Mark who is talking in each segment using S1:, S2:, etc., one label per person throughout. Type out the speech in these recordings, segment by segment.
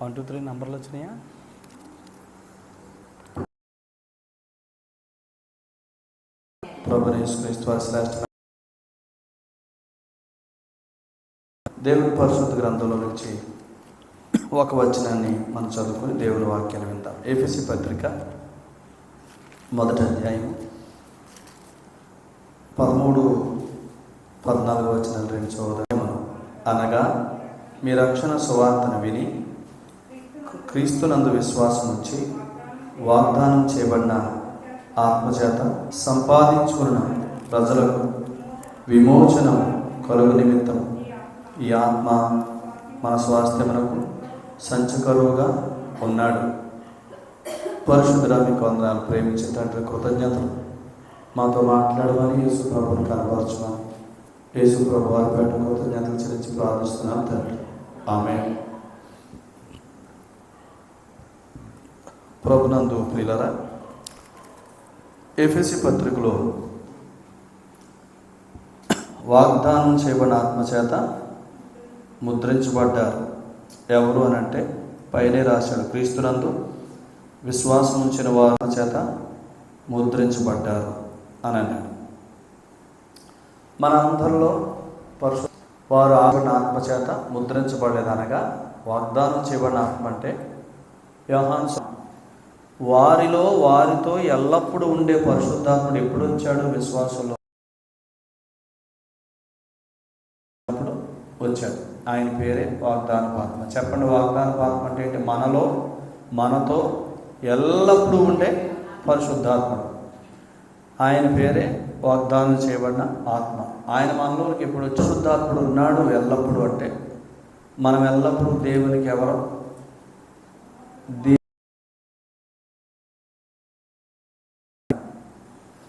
S1: One two three నంబర్లు వచ్చినాయా? దేవుని పరిశుద్ధ గ్రంథంలో నుంచి ఒక వచనాన్ని మనం చదువుకొని దేవుని వాక్యాన్ని విందాం. ఏపీసీ పత్రిక మొదటి అధ్యాయం పదమూడు పద్నాలుగు వచనాలు రెండు చదువుదాం అనగా మీ రక్షణ సువార్తను విని క్రీస్తునందు విశ్వాసం వచ్చి వాగ్దానం చేయబడిన ఆత్మచేత సంపాదించుకున్న ప్రజలకు విమోచనం కలుగు నిమిత్తం ఈ ఆత్మ మన స్వాస్థ్యమునకు సంచకరువుగా ఉన్నాడు. పరిశుద్ధురా మీకు వందనాలు. ప్రేమించే తండ్రి కృతజ్ఞతలు. మాతో మాట్లాడమని యేసు ప్రభుని కనపరచమని యేసు ప్రభు వారి పేట కృతజ్ఞతలు చెల్లించి ప్రార్థిస్తున్నాం తండ్రి. ఆమె ప్రభునందు ప్రియులరా ఎఫ్ఎసి పత్రికలో వాగ్దానం చేయబడిన ఆత్మచేత ముద్రించబడ్డారు. ఎవరు అని అంటే పైనే రాశాడు క్రీస్తునందు విశ్వాసం ఉంచిన వారి చేత ముద్రించబడ్డారు అని అన్నాడు. మన అందరిలో పరశు వారు ఆగిన ఆత్మ చేత వాగ్దానం చేయబడిన ఆత్మ అంటే యోహాన్ వారిలో వారితో ఎల్లప్పుడూ ఉండే పరిశుద్ధాత్ముడు ఎప్పుడు వచ్చాడు విశ్వాసంలో అప్పుడు వచ్చాడు. ఆయన పేరే వాగ్దాన ఆత్మ చెప్పండి వాగ్దాన పాత్మ అంటే ఏంటి? మనలో మనతో ఎల్లప్పుడూ ఉండే పరిశుద్ధాత్ముడు. ఆయన పేరే వాగ్దానం చేయబడిన ఆత్మ. ఆయన మనలోకి ఇప్పుడు శుద్ధాత్ముడు ఉన్నాడు ఎల్లప్పుడూ అంటే మనం ఎల్లప్పుడూ దేవునికి ఎవరు?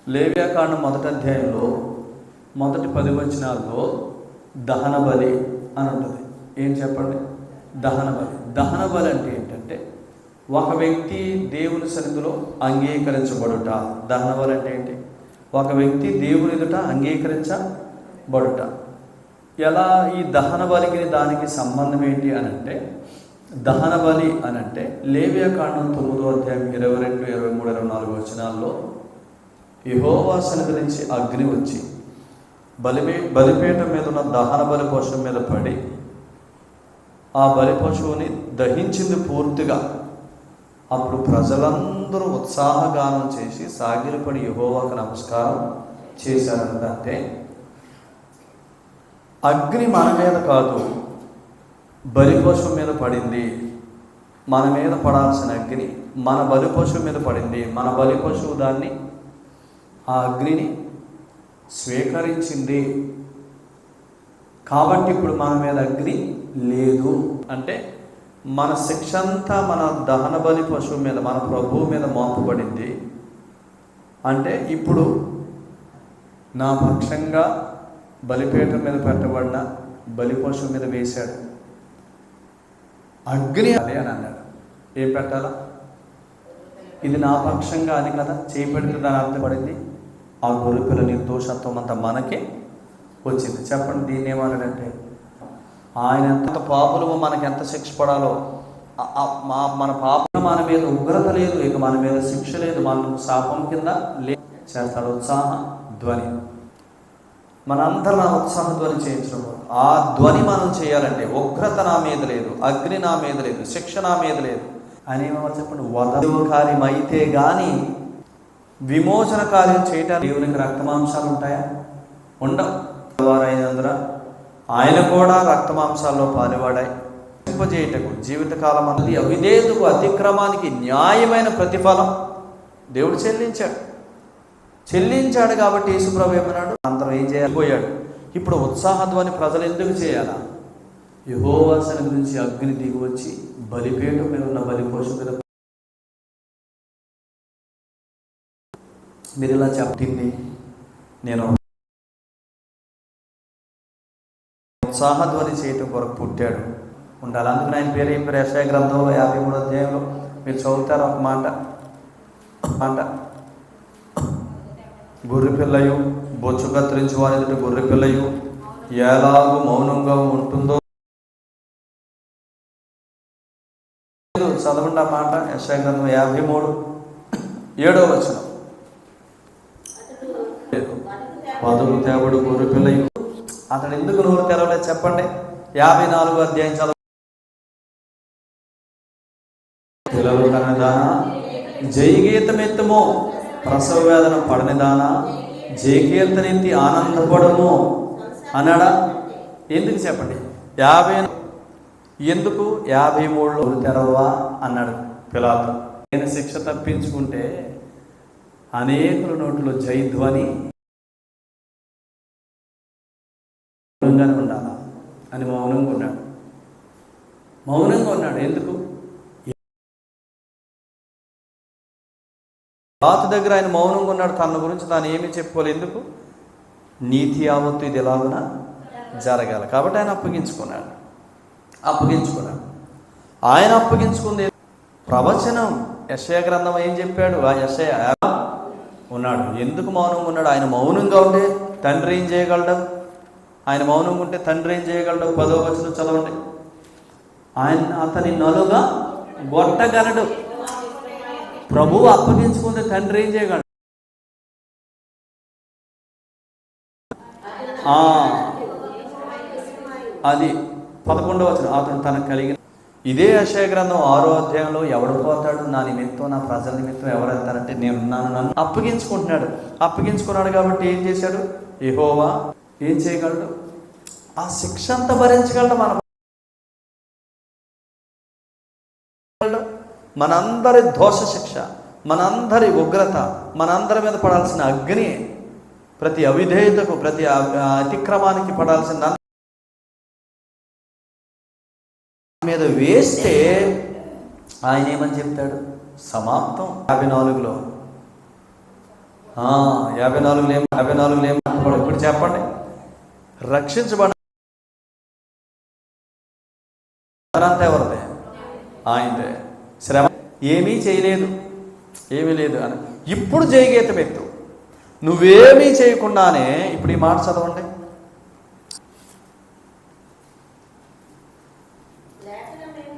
S1: లేవ్యాకాండం మొదటి అధ్యాయంలో మొదటి పది వచనాల్లో దహన బలి అని ఉంటుంది. ఏం చెప్పండి? దహన బలి. దహన బలి అంటే ఏంటంటే ఒక వ్యక్తి దేవుని సన్నిధిలో అంగీకరించబడుట. దహన బలి అంటే ఏంటి? ఒక వ్యక్తి దేవుని ఎదుట అంగీకరించబడుట. ఎలా ఈ దహన బలికి దానికి సంబంధం ఏంటి అని అంటే దహన బలి అని అంటే లేవ్యాకాండం తొమ్మిదో అధ్యాయం ఇరవై రెండు ఇరవై మూడు ఇరవై నాలుగు వచనాల్లో యహోవా సన్నిధి నుంచి అగ్ని వచ్చి బలిపే బలిపేట మీద ఉన్న దహన బలి పశువు మీద పడి ఆ బలి పశువుని దహించింది పూర్తిగా. అప్పుడు ప్రజలందరూ ఉత్సాహగానం చేసి సాగిలపడి యహోవాకు నమస్కారం చేశారంటే. అగ్ని మన మీద కాదు బలి పశువు మీద పడింది. మన మీద పడాల్సిన అగ్ని మన బలి పశువు మీద పడింది. మన బలి పశువు దాన్ని ఆ అగ్నిని స్వీకరించింది. కాబట్టి ఇప్పుడు మన మీద అగ్ని లేదు. అంటే మన శిక్ష అంతా మన దహన బలి పశువు మీద మన ప్రభువు మీద మోపబడింది. అంటే ఇప్పుడు నా పక్షంగా బలిపీఠం మీద పెట్టబడిన బలి పశువు మీద వేశాడు. అగ్ని అదే అని అన్నాడు. ఏం పెట్టాలా? ఇది నా పక్షంగా అది కదా? చేయి పెడితే దాని ఆ గొర్రెపిల్ల నిర్దోషత్వం అంతా మనకే వచ్చింది. చెప్పండి దీన్ని ఏమన్నాడంటే ఆయన ఎంత పాపులమో మనకి ఎంత శిక్ష పడాలో మా మన పాప మన మీద ఉగ్రత లేదు ఇక మన మీద శిక్ష లేదు మన శాపం కింద లే చేస్తాడు ఉత్సాహ ధ్వని. మనందరం ఆ ఉత్సాహ ధ్వని చేయించడం ఆ ధ్వని మనం చేయాలంటే ఉగ్రత నా మీద లేదు అగ్ని నా మీద లేదు శిక్ష నా మీద లేదు. అని చెప్పండి? వదవ కార్యం అయితే కానీ విమోచన కార్యం చేయటానికి దేవునికి రక్తమాంసాలు ఉంటాయా? ఉండవు. వారైనందున ఆయన కూడా రక్తమాంసాల్లో పాలువాడాయి. చేయటకు జీవితకాలం అన్నది అవిధేతుకు అతిక్రమానికి న్యాయమైన ప్రతిఫలం. దేవుడు చెల్లించాడు. చెల్లించాడు కాబట్టి యేసుప్రభు ఏమన్నాడు? అందరం ఏం చేయకపోయాడు ఇప్పుడు ఉత్సాహధ్వని ప్రజలు ఎందుకు చేయాలా? యహోవాసన గురించి అగ్ని దిగి వచ్చి బలిపేట మీద ఉన్న బలిపోషకులకు మీరు ఇలా చెప్పింది నేను ఉత్సాహధ్వని చేయటం కొరకు పుట్టాడు. ఉండాలి. అందుకని ఆయన పేరు ఏం పేరు? యశాయ గ్రంథంలో యాభై మూడు అధ్యాయంలో మీరు చదువుతారు ఒక మాట. మాట. గొర్రె పిల్లయు బొచ్చు కత్తిరించి వారి ఎదుట గొర్రె పిల్లయు ఎలాగూ మౌనంగా ఉంటుందో చదవండి ఆ మాట. యశా గ్రంథం యాభై మూడు ఏడో వచనం. పదులు తేవడు గొర్రె పిల్ల. అతడు ఎందుకు నోరు తెరవలేదు చెప్పండి. యాభై నాలుగు అధ్యాయం చదవ. పిల్లలు కనదానా జయగీతం ఎత్తుమో ప్రసవ వేదన పడనిదానా జయకీర్తనెత్తి ఆనందపడము. అన్నాడా? ఎందుకు చెప్పండి? యాభై ఎందుకు? యాభై మూడులో తెరవా అన్నాడు పిలాతు. నేను శిక్ష తప్పించుకుంటే అనేకుల నోట్లో జయధ్వని మౌనంగానే ఉండాలా? అని మౌనంగా ఉన్నాడు. మౌనంగా ఉన్నాడు. ఎందుకు? రాతు దగ్గర ఆయన మౌనంగా ఉన్నాడు. తన గురించి తాను ఏమీ చెప్పుకోలేదు. ఎందుకు? నీతి యావత్తు ఇది ఎలాగున? జరగాలి. కాబట్టి ఆయన అప్పగించుకున్నాడు. అప్పగించుకున్నాడు. ఆయన అప్పగించుకుంది ప్రవచనం. యశయ గ్రంథం ఏం చెప్పాడు? ఆ యశయ ఉన్నాడు. ఎందుకు మౌనంగా ఉన్నాడు? ఆయన మౌనంగా ఉంటే తండ్రి ఏం చేయగలడు? ఆయన మౌనంగా ఉంటే తండ్రి ఏం చేయగలడు? పదో వచనం చదవండి. ఆయన అతని నలుగా గొట్టగలడు. ప్రభువు అప్పగించుకుంటే తండ్రి ఏం చేయగలడు? ఆ, అది పదకొండవ వచనం. అతను తనకు కలిగిన ఇదే అశయ గ్రంథం ఆరో అధ్యాయంలో ఎవడు పోతాడు? నా నిమిత్తం నా ప్రజల నిమిత్తం ఎవరు వెళ్తారంటే నేను నన్ను నన్ను అప్పగించుకుంటున్నాడు. అప్పగించుకున్నాడు కాబట్టి ఏం చేశాడు? ఎహోవా ఏం చేయగలడు? ఆ శిక్ష అంతా భరించగలడు మన మనందరి దోష శిక్ష మనందరి ఉగ్రత మనందరి మీద పడాల్సిన అగ్ని ప్రతి అవిధేయతకు ప్రతి అతిక్రమానికి పడాల్సిన మీద వేస్తే ఆయన ఏమని చెప్తాడు? సమాప్తం. యాభై నాలుగులో. ఆ, యాభై నాలుగులో ఏం యాభై నాలుగులో ఏం అంటున్నాడు? ఇప్పుడు చెప్పండి. రక్షించబడ అంతా ఎవరిదే? ఆయనదే. శ్రమ ఏమీ చేయలేదు. ఏమీ లేదు అని. ఇప్పుడు జయగీతం ఎత్తు. నువ్వేమీ చేయకుండానే ఇప్పుడు ఈ మాట చదవండి.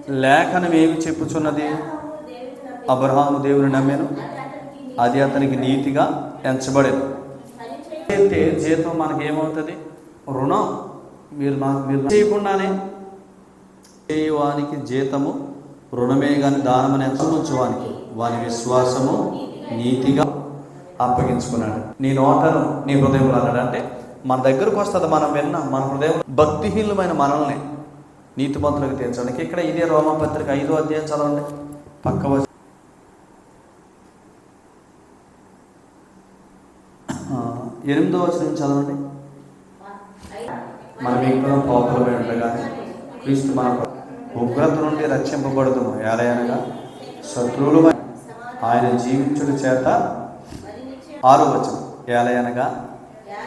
S1: లేఖనం ఏమి చెప్పుచున్నది? అబ్రహాము దేవుని నమ్మాను. అది అతనికి నీతిగా ఎంచబడేది అయితే జీతం మనకి ఏమవుతుంది రుణం. మీరు నాకు మీరు చేయకుండానే చేయవానికి జీతము రుణమే కానీ దానమని వానికి? వాని విశ్వాసము నీతిగా అప్పగించుకున్నాడు. నీ నోటను నీ హృదయంలో అన్నాడు అంటే మన దగ్గరకు వస్తుంది మనం విన్నాం. మన హృదయం భక్తిహీనమైన మనల్ని నీతిమంతులకు తీర్చడానికి ఇక్కడ ఇదే రోమపత్రిక ఐదో అధ్యాయం చదవండి. పక్క వచ్చి ఎనిమిదో వచ్చిన చదవండి. మనం ఇక్కడ పాపులమై ఉండగానే క్రీస్తు మన ఉగ్రత నుండి రక్షింపబడదు ఏలయనగా శత్రువులు ఆయన జీవించుడు చేత ఆరో వచనం. ఏలయనగా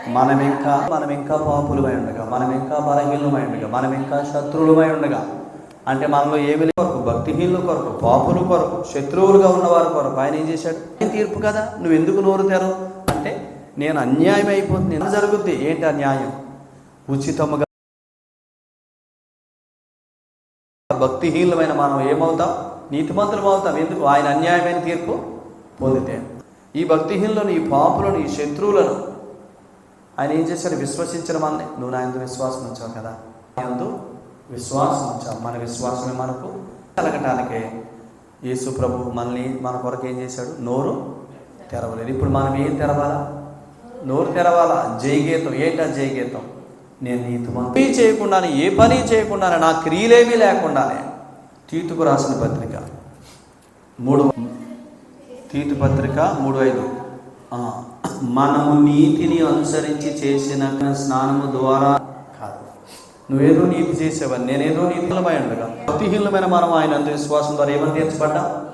S1: మనం ఇంకా మనం ఇంకా పాపులమై ఉండగా మనం ఇంకా బలహీనమై ఉండగా మనం ఇంకా శత్రువులమై ఉండగా. అంటే మనలో ఏమి కొరకు భక్తిహీనుల కొరకు పాపుల కొరకు శత్రువులుగా ఉన్నవారి కొరకు ఆయన ఏం చేశాడు? తీర్పు కదా నువ్వు ఎందుకు నోరు తెరవు? అంటే నేను అన్యాయం అయిపోతుంది ఎందుకు జరుగుద్ది? ఏంటి అన్యాయం? ఉచితముగా భక్తిహీనమైన మనం ఏమవుతాం? నీతిమంతులం అవుతాం. ఎందుకు? ఆయన అన్యాయమైన తీర్పు పొందితే. ఈ భక్తిహీనులను ఈ పాపులను ఈ శత్రువులను ఆయన ఏం చేశారు విశ్వసించిన వాళ్ళని నువ్వు నా ఎందు విశ్వాసం ఉంచావు కదా. ఎందు యందు విశ్వాసం ఉంచావు. మన విశ్వాసమే మనకు కలగటానికే. యేసు ప్రభు మనల్ని మన కొరకు ఏం చేశాడు? నోరు తెరవలేదు. ఇప్పుడు మనం ఏం తెరవాలా? నోరు తెరవాలా? జయగీతం. ఏంటా జయగీతం? నేను నీతి పని చేయకుండానే ఏ పని చేయకుండానే నా క్రియలేమీ లేకుండానే తీతుకు రాసిన పత్రిక మూడు తీతు పత్రిక మూడు ఐదు. మనము నీతిని అనుసరించి చేసిన స్నానము ద్వారా కాదు. నువ్వేదో నీతి చేసేవాడిని నేనేదో నీతిలమై ఉండగా. భక్తిహీనమైన మనం ఆయన అందు విశ్వాసం ద్వారా ఏమని తీర్చబడ్డా?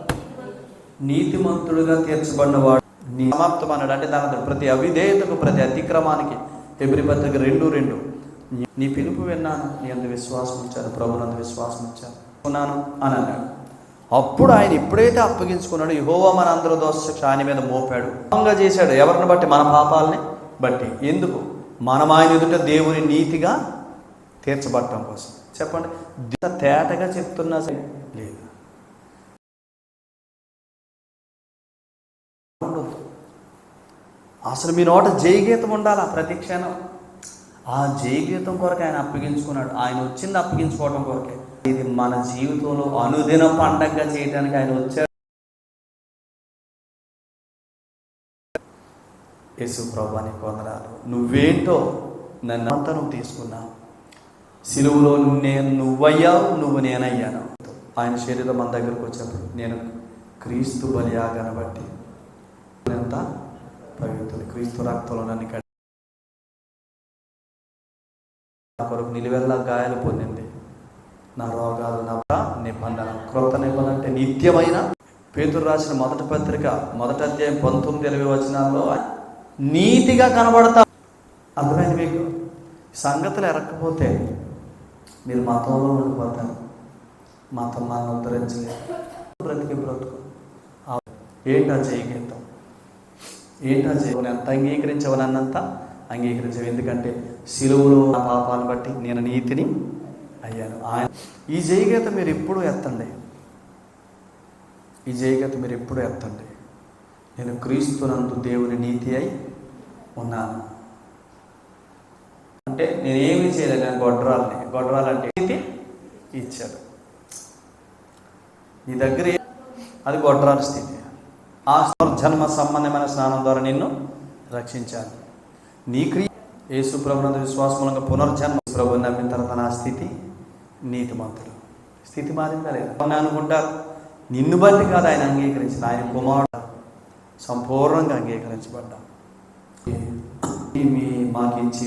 S1: నీతిమంతుడుగా తీర్చబడినవాడు నీ సమాప్తం అన్నాడు అంటే దాని ప్రతి అవిధేయతకు ప్రతి అతిక్రమానికి ఎబ్రి పత్రిక రెండు రెండు. నీ- నీ పిలుపు విన్నాను నీ అందు విశ్వాసం ఇచ్చాను ప్రభునందు విశ్వాసం ఇచ్చాను ఉన్నాను అని అన్నాడు. అప్పుడు ఆయన ఎప్పుడైతే అప్పగించుకున్నాడు యహోవా మన అందరూ దోషశిక్ష ఆయన మీద మోపాడు. పాపంగా చేశాడు. ఎవరిని బట్టి? మన పాపాలని బట్టి. ఎందుకు? మనం ఆయన ఎదుట దేవుని నీతిగా తీర్చబట్టడం కోసం. చెప్పండి. తేటగా చెప్తున్నా సరే లేదు. అసలు మీ నోట జయగీతం ఉండాలి ఆ ప్రతిక్షణం ఆ జయగీతం కొరకు ఆయన అప్పగించుకున్నాడు. ఆయన వచ్చింది అప్పగించుకోవడం కొరకే. ఇది మన జీవితంలో అనుదిన పండగగా చేయడానికి ఆయన వచ్చాడు యేసు ప్రభాని కొందరాలు నువ్వేంటో నన్ను అంతరం నువ్వు తీసుకున్నావు. సిలువులో నేను నువ్వయ్యావు నువ్వు నేనయ్యాను. ఆయన శరీరం మన దగ్గరకు వచ్చినప్పుడు నేను క్రీస్తు బలియా బట్టి ఎంత పవిత్రులు. క్రీస్తు రక్తంలో నన్ను కడి కొరకు నిలువెల్లా గాయాలు పొందింది. నా రోగాలు నా నిబంధన క్రొత్త నిబంధన అంటే నిత్యమైన. పేతురు రాసిన మొదటి పత్రిక మొదటి అధ్యాయం పంతొమ్మిది ఇరవై వచనాల్లో నీతిగా కనబడతా అర్థమైంది మీకు? సంగతులు ఎరక్కపోతే మీరు మతంలో ఉండిపోతారు. మతం మనం ఉద్ధరించలేదు బ్రతికి బ్రతుకు. ఏంటా చేయగలుగుతాం ఏంటా చేయని ఎంత అంగీకరించవనన్నంత అంగీకరించవు. ఎందుకంటే సిలువులో నా పాపాలను బట్టి నేను నీతిని అయ్యాను. ఆయన ఈ జయగీత మీరు ఎప్పుడూ ఎత్తండి. ఈ జయగీత మీరు ఎప్పుడూ ఎత్తండి. నేను క్రీస్తునందు దేవుని నీతి అయి ఉన్నాను. అంటే నేనేమి చేయలేదు నేను గొడ్రాలని. గొడ్రాలంటే నీతి ఇచ్చాడు. నీ దగ్గర అది గొడ్రాల స్థితి. ఆ జన్మ సంబంధమైన స్నానం ద్వారా నిన్ను రక్షించాను. నీ క్రియ యేసు ప్రభునందు విశ్వాసమూలంగా పునర్జన్మ ప్రభు నమ్మిన తర్వాత నా స్థితి నీతిమంతుడు స్థితి మారిందా లేదా. అని అనుకుంటారు నిన్ను బట్టి కాదు ఆయన అంగీకరించిన ఆయన కుమారుడు. సంపూర్ణంగా అంగీకరించబడ్డా ఈ మీ మాకించి